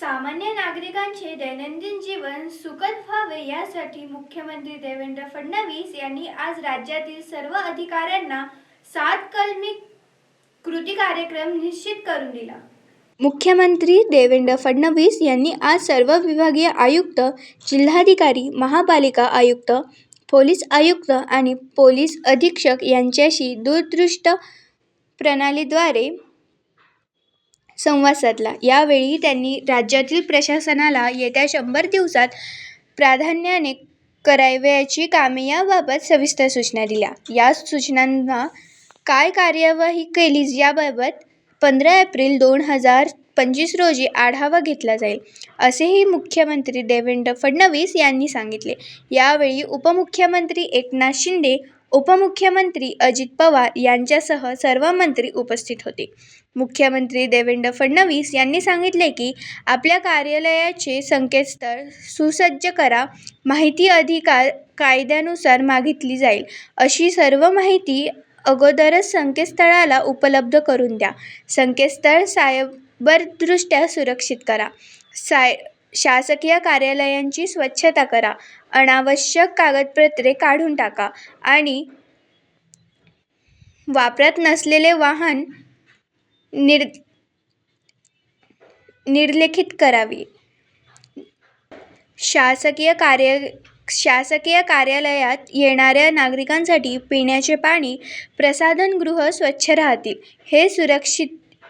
सामान्य नागरिकांचे दैनंदिन जीवन सुखद व्हावे यासाठी मुख्यमंत्री देवेंद्र फडणवीस यांनी आज राज्यातील सर्व अधिकाऱ्यांना सात कलमी कृती कार्यक्रम निश्चित करून दिला. मुख्यमंत्री देवेंद्र फडणवीस यांनी आज सर्व विभागीय आयुक्त जिल्हाधिकारी महापालिका आयुक्त पोलीस आयुक्त आणि पोलीस अधीक्षक यांच्याशी दूरदृष्ट प्रणालीद्वारे संवाद साधला. यावेळी त्यांनी राज्यातील प्रशासनाला येत्या शंभर दिवसात प्राधान्याने करावयाची कामे याबाबत सविस्तर सूचना दिल्या. या सूचनांना काय कार्यवाही केली याबाबत पंधरा एप्रिल दोन हजार पंचवीस रोजी आढावा घेतला जाईल असेही मुख्यमंत्री देवेंद्र फडणवीस यांनी सांगितले. यावेळी उपमुख्यमंत्री एकनाथ शिंदे उपमुख्यमंत्री अजित पवार यांच्यासह सर्व मंत्री उपस्थित होते. मुख्यमंत्री देवेंद्र फडणवीस यांनी सांगितले की आपल्या कार्यालयाचे संकेतस्थळ सुसज्ज करा माहिती अधिकार कायद्यानुसार मागितली जाईल अशी सर्व माहिती अगोदरच संकेतस्थळाला उपलब्ध करून द्या. संकेतस्थळ सायबरदृष्ट्या सुरक्षित करा. साय शासकीय कार्यालयांची स्वच्छता करा. अनावश्यक कागदपत्रे काढून टाका आणि वापरात नसलेले वाहन निर निर्लेखित करावी. शासकीय कार्य शासकीय कार्यालयात येणाऱ्या नागरिकांसाठी पिण्याचे पाणी प्रसाधनगृह स्वच्छ राहतील. हे सुरक्षित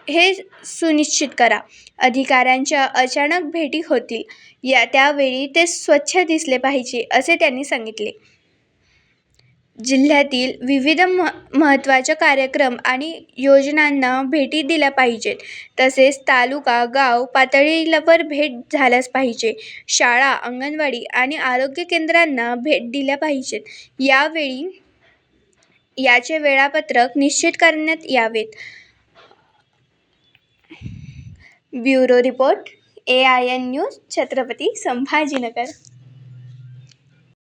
हे सुनिश्चित करा. अधिकाऱ्यांच्या अचानक भेटी होतील. या त्यावेळी ते स्वच्छ दिसले पाहिजे असे त्यांनी सांगितले. जिल्ह्यातील विविध मह महत्त्वाच्या कार्यक्रम आणि योजनांना भेटी दिल्या पाहिजेत. तसेच तालुका गाव पातळीवर भेट झाल्याच पाहिजे. शाळा अंगणवाडी आणि आरोग्य केंद्रांना भेट दिल्या पाहिजेत. यावेळी याचे वेळापत्रक निश्चित करण्यात यावेत. Bureau report A I N news Chhatrapati Sambhajinagar.